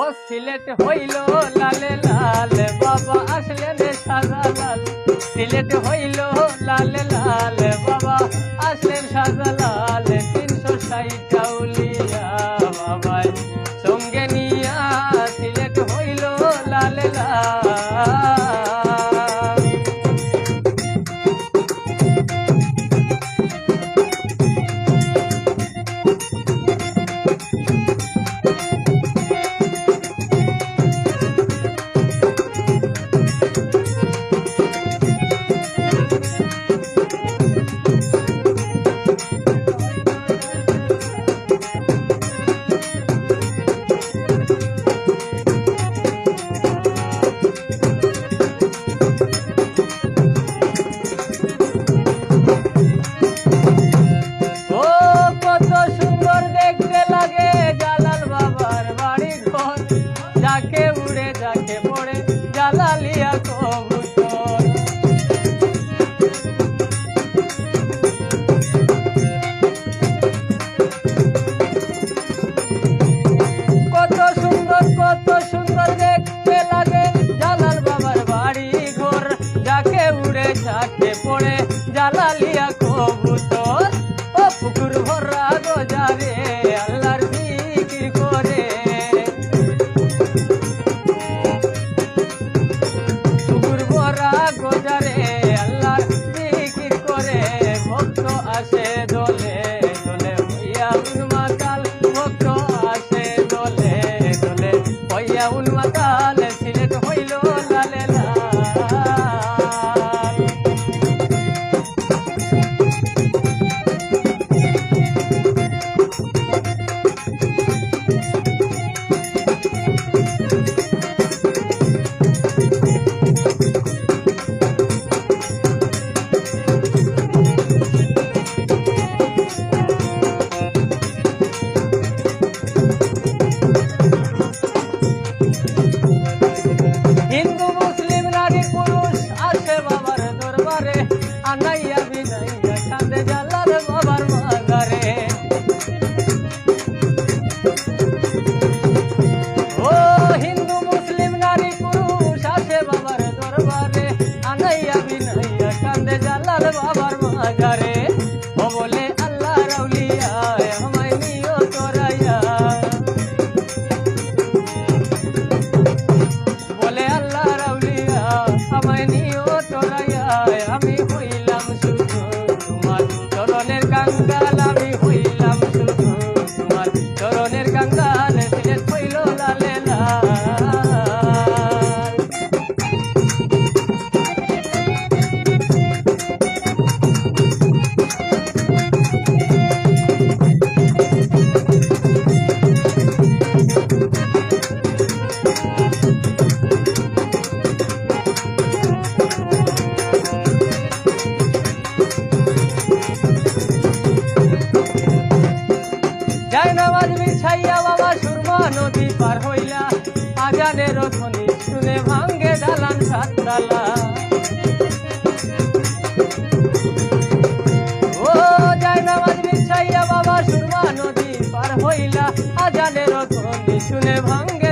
ও সিলেট হইল লালে, লাল। বাবা আসলে সাজা লাল। সিলেট হইল লালে, লাল। বাবা আসলে সাজা লাল। তিনশো ষাট লাল বাবার যাইয়া বাবা সুরমা নদী পার হইলা, আজানের ধ্বনি শুনে ভাঙ্গে দালান সাততলা। ও যায় নামাজ বাবা সুরমা নদী পার হইলা, আজানের শুনে ভাঙ্গে